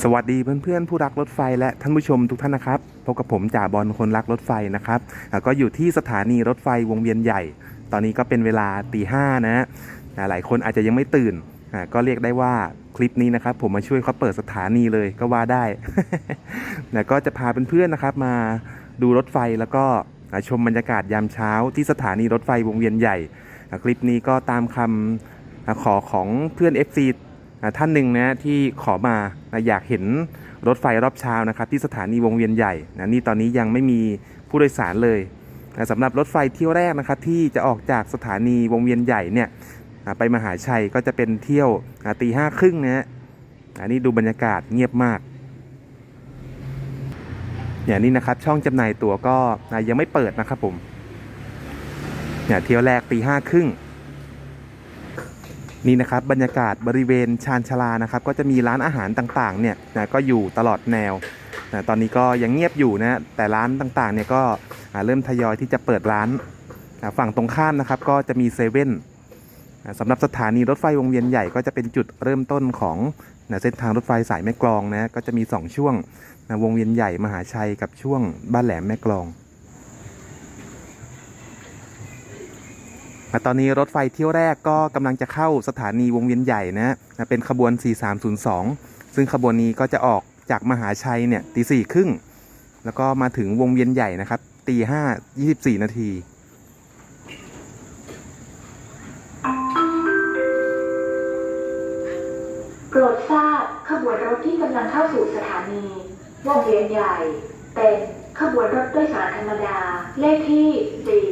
สวัสดีเพื่อนๆผู้รักรถไฟและท่านผู้ชมทุกท่านนะครับพบกับผมจ่าบอลคนรักรถไฟนะครับก็อยู่ที่สถานีรถไฟวงเวียนใหญ่ ตอนนี้ก็เป็นเวลาตีห้านะหลายคนอาจจะยังไม่ตื่นก็เรียกได้ว่าคลิปนี้นะครับ ผมมาช่วยเขาเปิดสถานีเลยก็ว่าได้นะก็จะพาเพื่อนๆนะครับมาดูรถไฟแล้วก็ชมบรรยากาศยามเช้า ที่สถานีรถไฟวงเวียนใหญ่ คลิปนี้ก็ตามคำอ่าขอของเพื่อน FC อ่า ท่านหนึ่งนะที่ขอมานะอยากเห็นรถไฟรอบเช้านะครับที่สถานีวงเวียนใหญ่นะนี่ตอนนี้ยังไม่มีผู้โดยสารเลยนะสำหรับรถไฟเที่ยวแรกนะครับที่จะออกจากสถานีวงเวียนใหญ่เนี่ยไปมหาชัยก็จะเป็นเที่ยวตีห้าครึ่งนะฮะอันนี้ดูบรรยากาศเงียบมากอย่างนี้นะครับช่องจำหน่ายตั๋วก็ยังไม่เปิดนะครับผมเนี่ยเที่ยวแรกตีห้าครึ่ง นี่นะครับบรรยากาศบริเวณชานชาลานะครับ ก็จะมีร้านอาหารต่างๆเนี่ยนะก็อยู่ตลอดแนวนะตอนนี้ก็ยังเงียบอยู่นะแต่ร้านต่างๆเนี่ยก็เริ่มทยอยที่จะเปิดร้านฝั่งตรงข้ามนะครับ ก็จะมีเซเว่นสำหรับสถานีรถไฟวงเวียนใหญ่ก็จะเป็นจุดเริ่มต้นของนะเส้นทางรถไฟสายแม่กลองนะก็จะมี 2 ช่วงนะวงเวียนใหญ่มหาชัยกับช่วงบ้านแหลมแม่กลอง อะ ตอนนี้รถไฟเที่ยวแรกก็กำลังจะเข้าสถานีวงเวียนใหญ่นะนะเป็นขบวน 4302 ซึ่งขบวนนี้ก็จะออกจากมหาชัยเนี่ยตีสี่ครึ่งแล้วก็มาถึงวงเวียนใหญ่นะครับตีห้ายี่สิบสี่นาทีโปรดทราบขบวนรถที่กำลังเข้าสู่สถานีวงเวียนใหญ่ เป็นขบวนรถโดยสารธรรมดาเลขที่4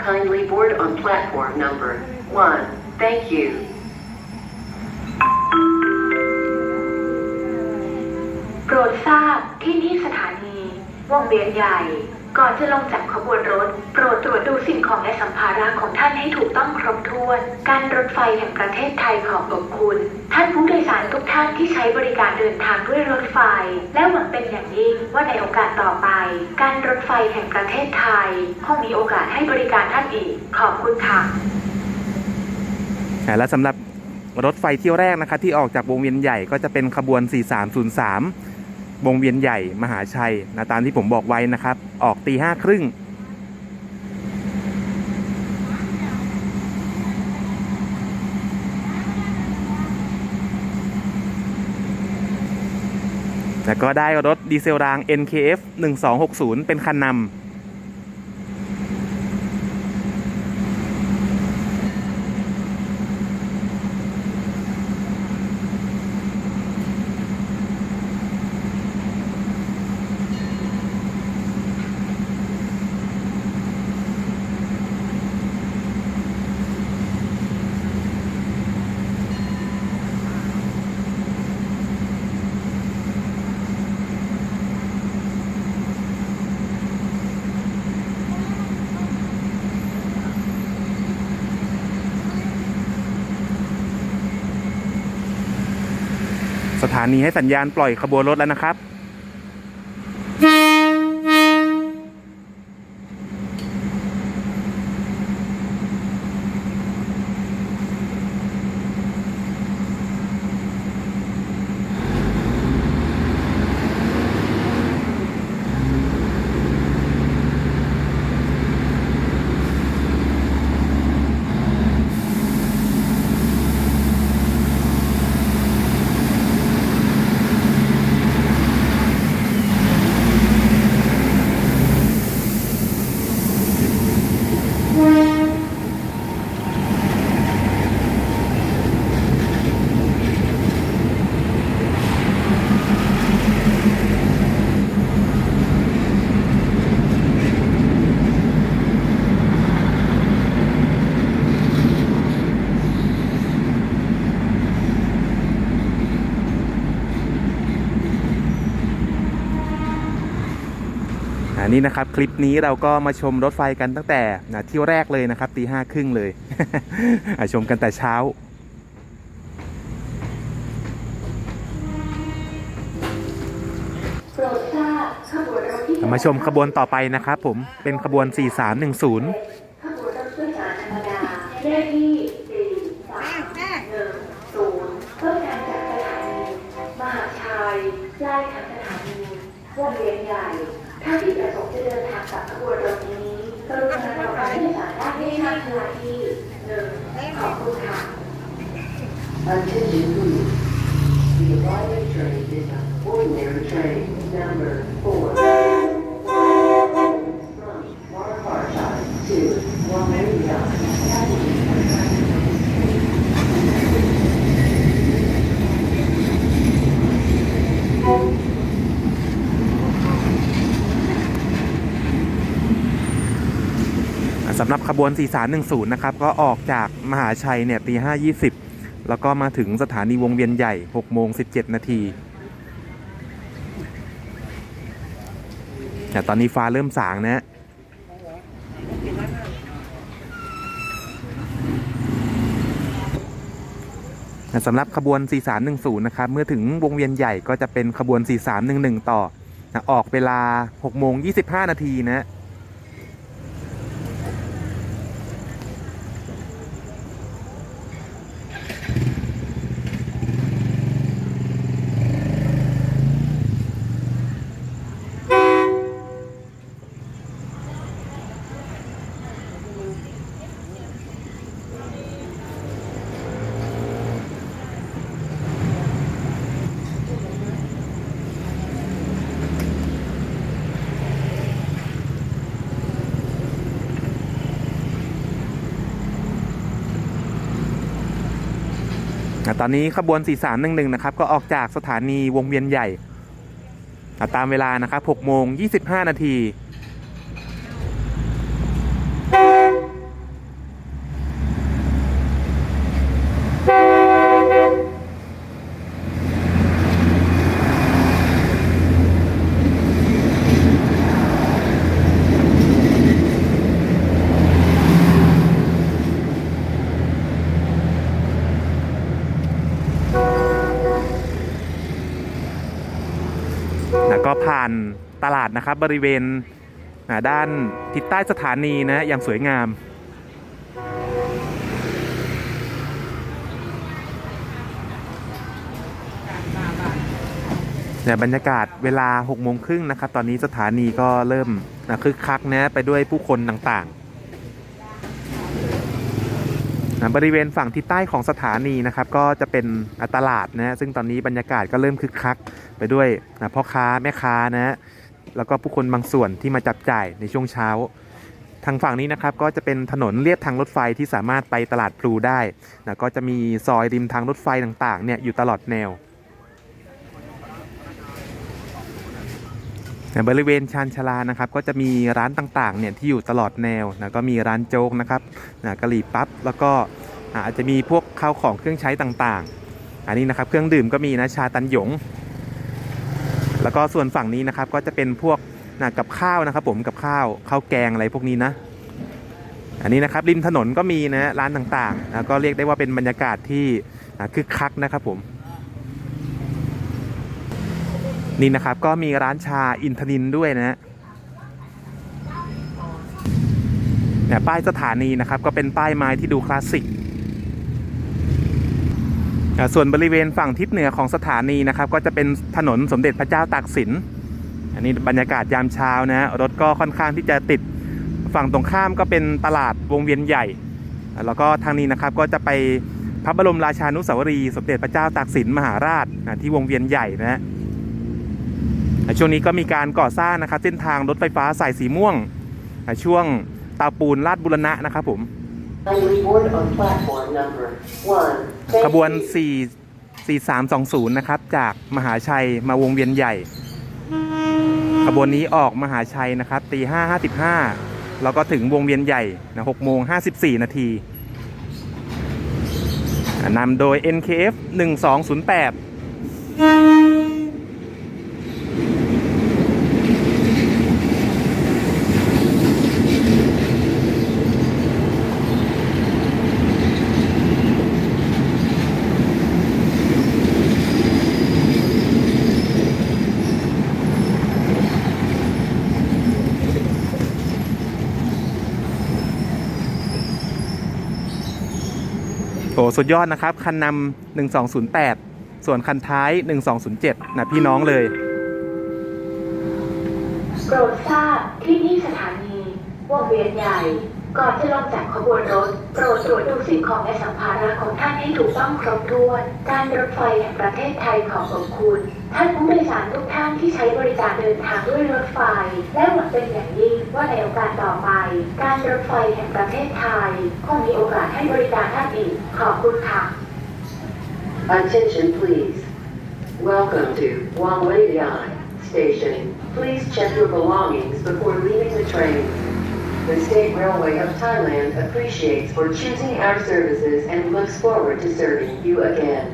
kindly board on platform number one. Thank you. โปรดทราบที่นี่สถานีวงเวียนใหญ่ ก่อนจะลงจากขบวนรถ โปรดตรวจดูสิ่งของและสัมภาระของท่านให้ถูกต้องครบถ้วน การรถไฟแห่งประเทศไทยขอบอบคุณ ท่านผู้โดยสารทุกท่านที่ใช้บริการเดินทางด้วยรถไฟ และหวังเป็นอย่างยิ่งว่าในโอกาสต่อไป การรถไฟแห่งประเทศไทยคงมีโอกาสให้บริการท่านอีก ขอบคุณค่ะและสำหรับรถไฟเที่ยวแรกนะครับที่ออกจากวงเวียนใหญ่ก็จะเป็นขบวน 4303 วงเวียนใหญ่มหาชัยนะตามที่ผมบอกไว้นะครับ ออกตีห้าครึ่งแล้วก็ได้รถดีเซลราง NKF 1260 เป็นคันนำ สถานีให้สัญญาณปล่อยขบวนรถแล้วนะครับ นนี้นะครับคลิปนี้เราก็มาชมรถไฟกันตั้งแต่นะเที่ยวแรกเลยนะครับตีห้าครึ่งเลยอะชมกันแต่เช้าโปรดทราบขบวนรถที่จะมาชมขบวนต่อไปนะครับผมเป็นขบวน 4310ขบวนรถโดยสารธรรมดาเลขที่4 3 1 0เพื่อการจากสถานีมหาชัยปลายทางสถานีวงเวียนใหญ่ ท่านที่ประสงค์จะเดินทางกับขบวนรถนี้กรุณารอการให้สารได้ที่ทางสถานีหนึ่งขอบคุณค่ะ Attention please. The arriving train is an ordinary train number four. สำหรับขบวน 4310 นะครับ ก็ออกจากมหาชัยเนี่ยตี 5.20 แล้วก็มาถึงสถานีวงเวียนใหญ่ 6 โมง 17 นาทีแต่ตอนนี้ฟ้าเริ่มสางนะสำหรับขบวน 4310 นะครับ เมื่อถึงวงเวียนใหญ่ก็จะเป็นขบวน 4311 ต่อ ออกเวลา 6 โมง 25 นาทีนะ ตอนนี้ขบวน 4311 นะครับ ก็ออกจากสถานีวงเวียนใหญ่ ตามเวลานะครับ6โมง25 นาที ก็ผ่านตลาดนะครับบริเวณด้านทิศใต้สถานีนะอย่างสวยงามเนี่ยบรรยากาศเวลา6โมงครึ่งนะครับ ตอนนี้สถานีก็เริ่มคึกคักนะไปด้วยผู้คนต่างๆ นะบริเวณฝั่งทิศใต้ของสถานีนะครับก็จะเป็นตลาดนะซึ่งตอนนี้บรรยากาศก็เริ่มคึกคักไปด้วยนะพ่อค้าแม่ค้านะแล้วก็ผู้คนบางส่วนที่มาจับจ่ายในช่วงเช้า ทางฝั่งนี้นะครับก็จะเป็นถนนเลียบทางรถไฟที่สามารถไปตลาดพลูได้นะก็จะมีซอยริมทางรถไฟต่างๆเนี่ยอยู่ตลอดแนว ใน บริเวณชานชาลานะครับก็จะมีร้านต่างๆเนี่ยที่อยู่ตลอดแนวนะก็มีร้านโจ๊กนะครับนะกะหรี่ปั๊บแล้วก็อาจจะมีพวกข้าวของเครื่องใช้ต่างๆ อันนี้นะครับเครื่องดื่มก็มีนะชาตันหยง แล้วก็ส่วนฝั่งนี้นะครับก็จะเป็นพวกนะกับข้าวนะครับผมกับข้าวข้าวแกงอะไรพวกนี้นะ อันนี้นะครับริมถนนก็มีนะร้านต่างๆนะก็เรียกได้ว่าเป็นบรรยากาศที่คึกคักนะครับผม นี่นะครับก็มีร้านชาอินทนินด้วยนะฮะเนี่ยป้ายสถานีนะครับ ก็เป็นป้ายไม้ที่ดูคลาสสิกส่วนบริเวณฝั่งทิศเหนือของสถานีนะครับ ก็จะเป็นถนนสมเด็จพระเจ้าตากสิน อันนี้บรรยากาศยามเช้านะรถก็ค่อนข้างที่จะติดฝั่งตรงข้ามก็เป็นตลาดวงเวียนใหญ่ แล้วก็ทางนี้นะครับก็จะไปพระบรมราชานุสาวรีย์สมเด็จพระเจ้าตากสินมหาราชที่วงเวียนใหญ่นะฮะ ช่วงนี้ก็มีการก่อสร้างนะครับเส้นทางรถไฟฟ้าสายสีม่วง ช่วงตาปูนลาดบุรณะนะครับผมขบวน 4 4320 นะครับ จากมหาชัยมาวงเวียนใหญ่ ขบวนนี้ออกมหาชัยนะครับตี5 55 แล้วก็ถึงวงเวียนใหญ่นะ6โมง54 นาทีนำโดย NKF 1208 สุดยอดนะครับ คันนำ1208 ส่วนคันท้าย 1207 นะพี่น้องเลยโปรดทราบที่นี่สถานีวงเวียนใหญ่ก่อนจะลงจากขบวนรถ โปรดตรวจดูสิ่งของและสัมภาระของท่านให้ถูกต้องครบถ้วน การรถไฟแห่งประเทศไทยขอของคุณ ท่านผู้โดยสารทุกท่านที่ใช้บริการเดินทางด้วยรถไฟ และหวังเป็นอย่างยิ่งว่าในโอกาสต่อไป การรถไฟแห่งประเทศไทยคงมีโอกาสให้บริการท่านอีก ขอบคุณค่ะ Attention please. Welcome to Wang Wei Yan Station. Please check your belongings before leaving the train. The State Railway of Thailand appreciates for choosing our services and looks forward to serving you again.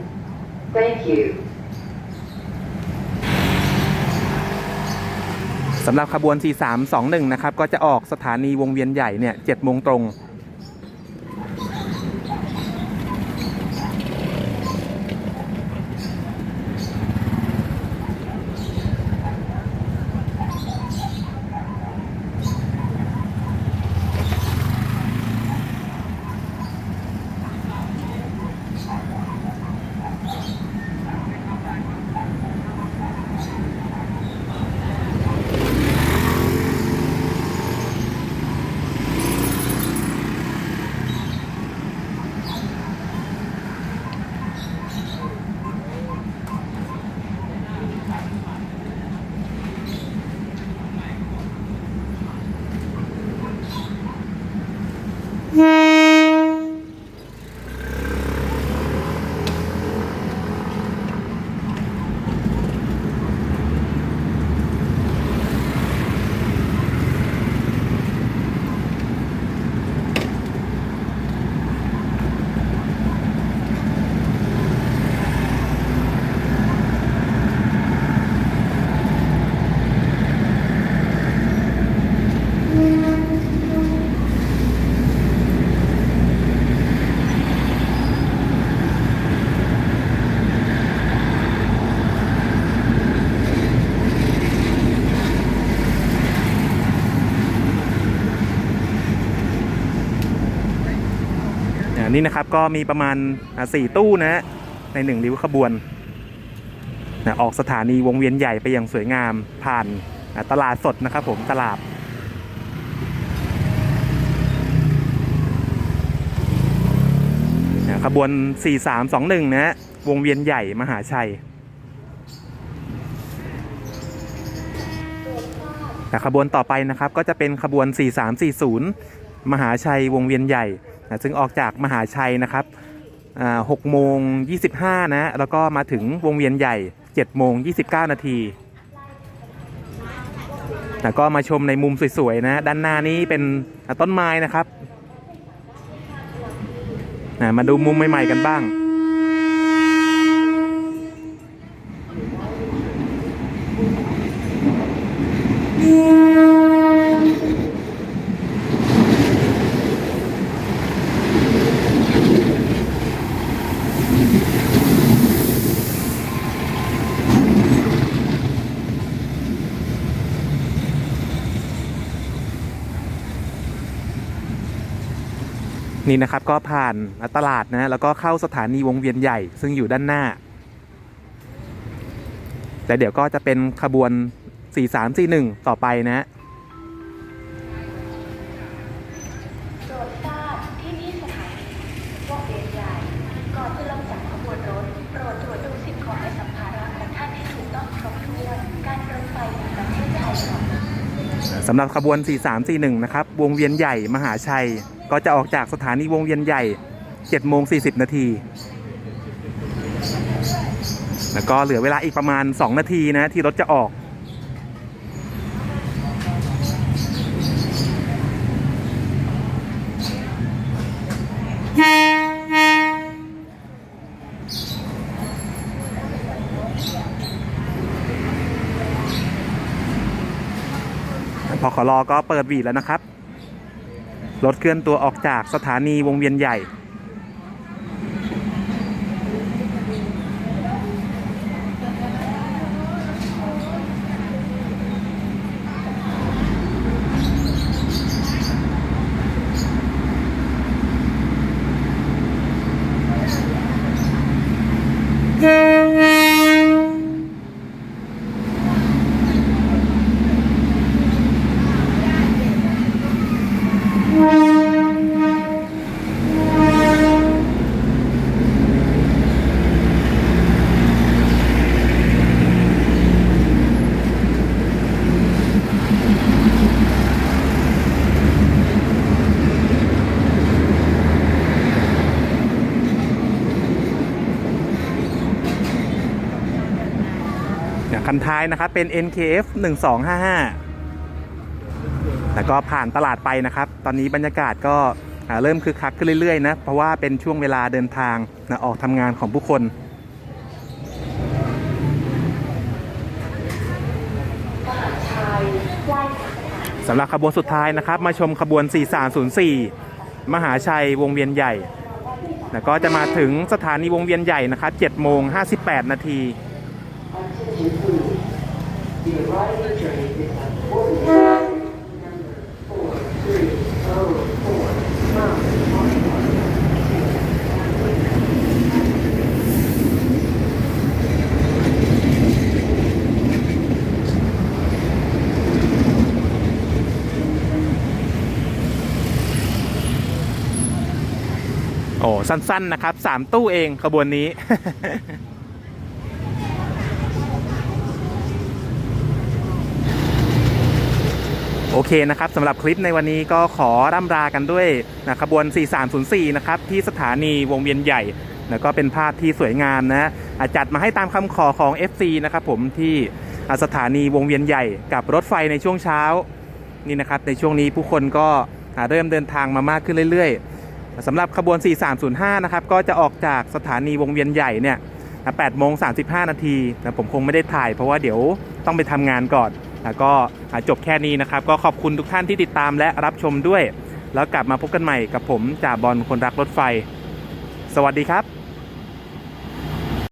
Thank you. สำหรับขบวน 4321 นะครับ ก็จะออกสถานีวงเวียนใหญ่เนี่ย7โมงตรง นี่นะครับก็มีประมาณสี่ตู้นะฮะในหนึ่งริ้วขบวนนะออกสถานีวงเวียนใหญ่ไปอย่างสวยงามผ่านตลาดสดนะครับผมตลาดนะขบวน 4321 นะฮะวงเวียนใหญ่มหาชัยแต่ขบวนต่อไปนะครับก็จะเป็นขบวน 4340 มหาชัยวงเวียนใหญ่นะซึ่งออกจากมหาชัยนะครับ6โมง25นะ แล้วก็มาถึงวงเวียนใหญ่7โมง29นาทีแล้วก็มาชมในมุมสวยๆนะ ด้านหน้านี้เป็นต้นไม้นะครับนะมาดูมุมใหม่ๆกันบ้าง นี่นะครับก็ผ่านตลาดนะแล้วก็เข้าสถานีวงเวียนใหญ่ ซึ่งอยู่ด้านหน้า แต่เดี๋ยวก็จะเป็นขบวน 4341 ต่อไปนะสำหรับขบวน 4341 นะครับ วงเวียนใหญ่มหาชัย ก็จะออกจากสถานีวงเวียนใหญ่7โมง40 นาที แล้วก็เหลือเวลาอีกประมาณ 2 นาทีนะที่รถจะออก พอขอรอก็เปิดวีดแล้วนะครับ รถเคลื่อนตัวออกจากสถานีวงเวียนใหญ่ คั นะครับเป็น NKF 1255แล้วก็ผ่านตลาดไปนะครับ ตอนนี้บรรยากาศก็เริ่มคึกคักขึ้นเรื่อยๆนะ เพราะว่าเป็นช่วงเวลาเดินทางนะออกทำงานของผู้คนสำหรับขบวนสุดท้ายนะครับ มาชมขบวน 4304 มหาชัยวงเวียนใหญ่ แล้วก็จะมาถึงสถานีวงเวียนใหญ่นะครับ7โมง58 นาที โอ้สั้นๆนะครับสามตู้เองขบวนนี้ โอเคนะครับสำหรับคลิปในวันนี้ก็ขอร่ำรากันด้วยนะขบวน 4304 นะครับ ที่สถานีวงเวียนใหญ่แล้วก็เป็นภาพที่สวยงามนะอะจัดมาให้ตามคำขอของ FC นะครับผมที่สถานีวงเวียนใหญ่กับรถไฟในช่วงเช้านี่นะครับในช่วงนี้ผู้คนก็เริ่มเดินทางมามากขึ้นเรื่อยๆสำหรับขบวน 4305 นะครับก็จะออกจากสถานีวงเวียนใหญ่เนี่ย8โมง35 นาทีแต่ผมคงไม่ได้ถ่ายเพราะว่าเดี๋ยวต้องไปทำงานก่อน แล้วก็จบแค่นี้นะครับ ก็ขอบคุณทุกท่านที่ติดตามและรับชมด้วย แล้วกลับมาพบกันใหม่กับผมจ่าบอลคนรักรถไฟ สวัสดีครับ